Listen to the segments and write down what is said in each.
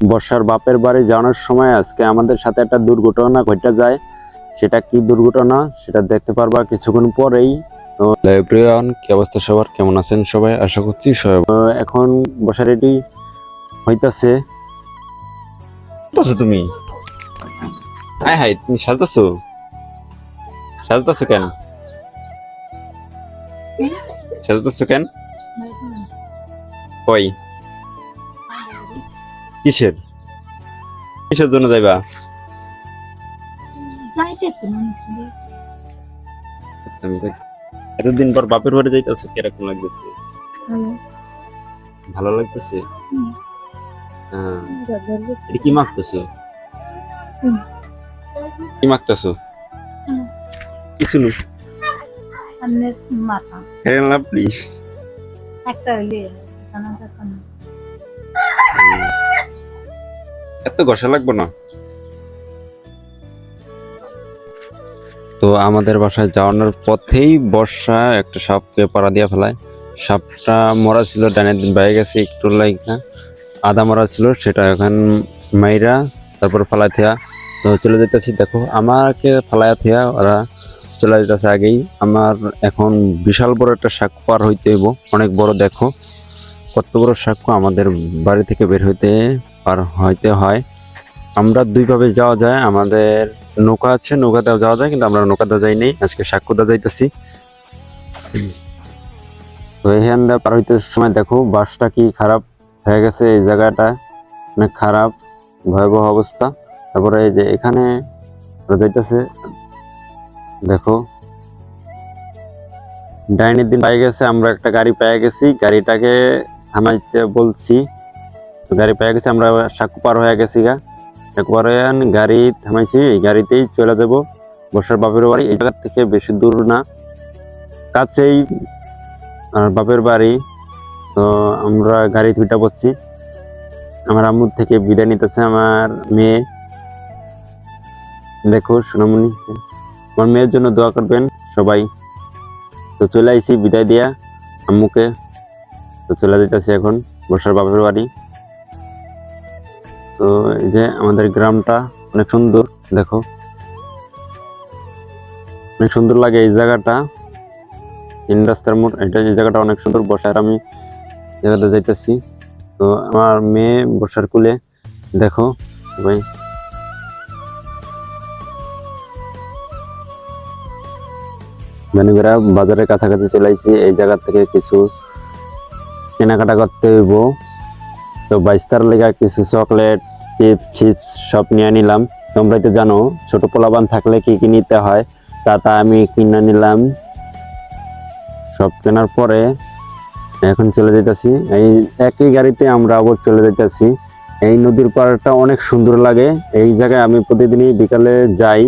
বর্ষার বাপের বাড়ি যাওয়ানোর সময় আজকে আমাদের সাথে একটা দুর্ঘটনা ঘটে যায়। সেটা কি দুর্ঘটনা? সেটা দেখতে পারবা কিছুক্ষণ পরেই। তো এভরিওয়ান কি অবস্থা সবার? কেমন আছেন সবাই? আশা করছি সবাই এখন বসা রেডি হইতাছে। তুমি। হাই হাই তুমি সাজতাছো? সাজতাছো কেন? সাজতাছো কেন? কই? কিসের? কিসের জন্য যাইবা? যাইতে তো মানুষগুলো আমি দেখ- এতদিন পর বাপের বাড়ি যাইতেছে কীরকম লাগতেছে? ভালো। লাগতেছে? হুম। হ্যাঁ এটা কি মাখতেছো? কি মাখতেছো? হুম। কিছু না। সামনে মাথা। হ্যাঁ লাভলি একটা হইলে এত ঘষা লাগবে না। তো আমাদের বাসায় যাওয়ানোর পথেই বর্ষা একটা সাপকে পাড়া দিয়ে ফেলায়। সাপটা মরা ছিল ডানের দিন বাইরে গেছে, একটু লাইকা আদা মরা ছিল, সেটা এখন মাইরা তারপর ফালাই থেয়া। তো চলে যেতেছি দেখো, আমাকে ফালাইয়া থেয়া, ওরা চলে যেতেছে আগেই। আমার এখন বিশাল বড় একটা শাক পার হইতে অনেক বড়, দেখো। কত বড় সাক্ষ্য আমাদের বাড়ি থেকে বের হইতে পার হইতে হয়। আমরা দুইভাবে যাওয়া যায়। আমাদের নৌকা আছে, নৌকাতেও যাওয়া যায়, কিন্তু আমরা নৌকাতে যাই নেই আজকে সাক্ষ্যদা যাইতেছি। তো পার হইতে সময় দেখো, বাসটা কি খারাপ হয়ে গেছে এই জায়গাটা? অনেক খারাপ, ভয়াবহ অবস্থা। তারপরে এই যে এখানে যাইতেছে, দেখো। ডাইনের দিন পাই গেছে, আমরা একটা গাড়ি পেয়ে গেছি। গাড়িটাকে থামাইতে বলছি। তো গাড়ি পেয়ে গেছি, আমরা সাকু পার হয়ে গেছি গা। সাকু পার হয়ে গাড়ি থামাইছি, এই গাড়িতেই চলে যাব। বসার বাপের বাড়ি, এই জায়গা থেকে বেশি দূর না। কাছেই বাপের বাড়ি। তো আমরা গাড়ি দুইটা বসছি। আমার আম্মুর থেকে বিদায় নিতেছে আমার মেয়ে। দেখো সোনামণি, আমার মেয়ের জন্য দোয়া করবেন সবাই। তো চলে আইছি বিদায় দিয়া আম্মুকে। তো চলে যেতেছি এখন বর্ষার বাপের বাড়ি। তো এই যে আমাদের গ্রামটা অনেক সুন্দর, দেখো। অনেক সুন্দর লাগে এই জায়গাটা। তিন রাস্তার মোড়, এটা এই জায়গাটা অনেক সুন্দর। বসার আমি জায়গাতে যাইতেছি। তো আমার মেয়ে বসার কুলে, দেখো সবাই। বেনুগেরা বাজারের কাছাকাছি চলে আইছি। এই জায়গা থেকে কিছু কেনাকাটা করতে হইব। তো বাইস্তার লেগা কিছু চকলেট চিপস চিপস সব নিয়ে নিলাম। তোমরাই তো জানো, ছোট পোলাবান থাকলে কি কি নিতে হয়? তা তা আমি কিনে নিলাম। সব কেনার পরে এখন চলে যেতেছি এই একই গাড়িতে আমরা আবার চলে যেতেছি এই নদীর পাড়টা অনেক সুন্দর লাগে। এই জায়গায় আমি প্রতিদিনই বিকালে যাই।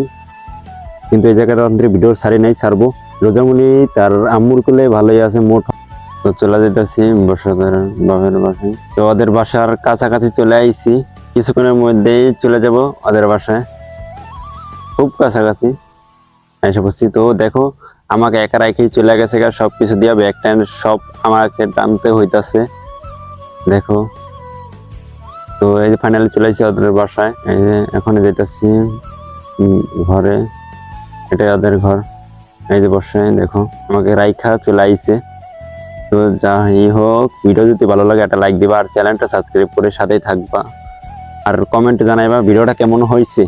কিন্তু এই জায়গাটা আমাদের ভিডিও সারি নাই, ছাড়বো। রোজামুনি তার আম্মুর কোলে ভালোই আছে, মোট। তো চলে যেতেছি বর্ষাদের বাপের বাসায়। তো ওদের বাসার কাছাকাছি চলে আইছি। কিছুক্ষণের মধ্যেই চলে যাব ওদের বাসায়। খুব কাছাকাছি। এসে বসছি তো দেখো, আমাকে একা রাখেই চলে গেছে সব কিছু দিয়ে ব্যাগ ট্যান সব আমাকে টানতে হইতাছে। দেখো। তো এই যে ফাইনালি চলে আসছি ওদের বাসায়। এই যে এখন যেতেছি ঘরে। এটাই ওদের ঘর। এই যে বসে দেখো, আমাকে রাইখা চলে আইছে। তো যাই হোক, ভিডিও যদি ভালো লাগে একটা লাইক দিবা আর চ্যানেলটা সাবস্ক্রাইব করে সাথেই থাকবা। আর কমেন্টে জানাইবা ভিডিওটা কেমন হয়েছে